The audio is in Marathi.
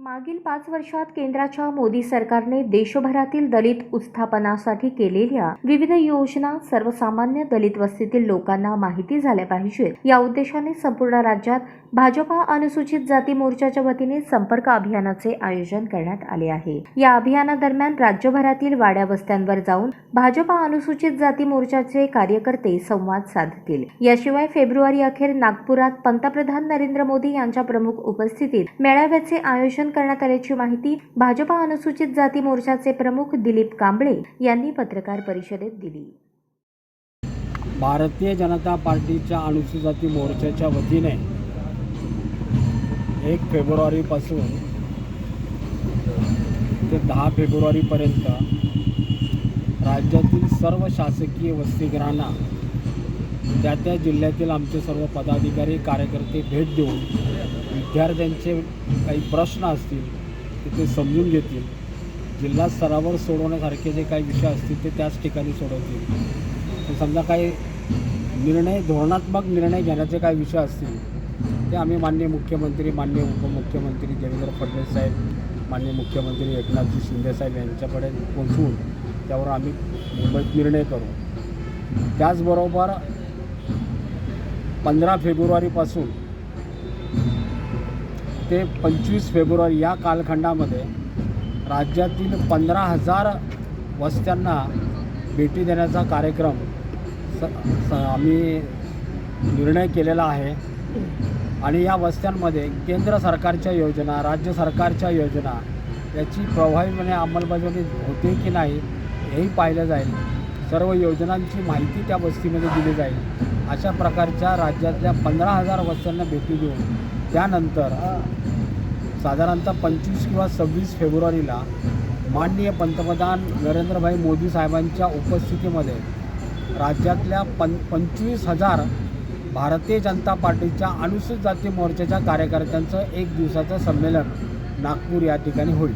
मागील पाच वर्षात केंद्राच्या मोदी सरकारने देशभरातील दलित उत्थापनासाठी केलेल्या विविध योजना सर्वसामान्य दलित वस्तीतील लोकांना माहिती झाल्या पाहिजेत. या उद्देशाने संपूर्ण राज्यात भाजपा अनुसूचित जाती मोर्चाच्या वतीने संपर्क अभियानाचे आयोजन करण्यात आले आहे. या अभियानादरम्यान राज्यभरातील वाड्या वस्त्यांवर जाऊन भाजपा अनुसूचित जाती मोर्चाचे कार्यकर्ते संवाद साधतील. याशिवाय फेब्रुवारी अखेर नागपुरात पंतप्रधान नरेंद्र मोदी यांच्या प्रमुख उपस्थितीत मेळाव्याचे आयोजन करण्यात आल्याची माहिती भाजपा अनुसूचित जाती मोर्चाचे प्रमुख दिलीप कांबळे यांनी पत्रकार परिषदेत दिली. भारतीय जनता पार्टीच्या अनुसूचित जाती मोर्चाच्या वतीने एक फेब्रुवारीपासून ते दहा फेब्रुवारीपर्यंत राज्यातील सर्व शासकीय वसतिगृहांना त्या त्या जिल्ह्यातील आमचे सर्व पदाधिकारी कार्यकर्ते भेट देऊन विद्यार्थ्यांचे काही प्रश्न असतील ते ते समजून घेतील. जिल्हा स्तरावर सोडवण्यासारखे जे काही विषय असतील ते त्याच ठिकाणी सोडवतील. तर समजा काही निर्णय धोरणात्मक निर्णय घेण्याचे काही विषय असतील ते आम्ही माननीय मुख्यमंत्री माननीय उपमुख्यमंत्री देवेंद्र फडणवीस साहेब माननीय मुख्यमंत्री एकनाथजी शिंदे साहेब यांच्याकडे पोचवून त्यावर आम्ही मुंबईत निर्णय करू. त्याचबरोबर पंधरा फेब्रुवारीपासून ते पंचवीस फेब्रुवारी या कालखंडामध्ये राज्यातील पंधरा हजार वस्त्यांना भेटी देण्याचा कार्यक्रम स स आम्ही निर्णय केलेला आहे. आणि या वस्त्यांमध्ये केंद्र सरकारच्या योजना राज्य सरकारच्या योजना याची प्रभावीपणे अंमलबजावणी होते की नाही हेही पाहिलं जाईल. सर्व योजनांची माहिती त्या वस्तीमध्ये दिली जाईल. अशा प्रकारच्या राज्यातल्या पंधरा हजार वस्त्यांना भेटी देऊन त्यानंतर साधारणतः पंचवीस किंवा सव्वीस फेब्रुवारीला माननीय पंतप्रधान नरेंद्रभाई मोदी साहेबांच्या उपस्थितीमध्ये राज्यातल्या पं पंचवीस हजार भारतीय जनता पार्टीच्या अनुसूचित जाती मोर्चाच्या कार्यकर्त्यांचं एक दिवसाचं संमेलन नागपूर या ठिकाणी होईल.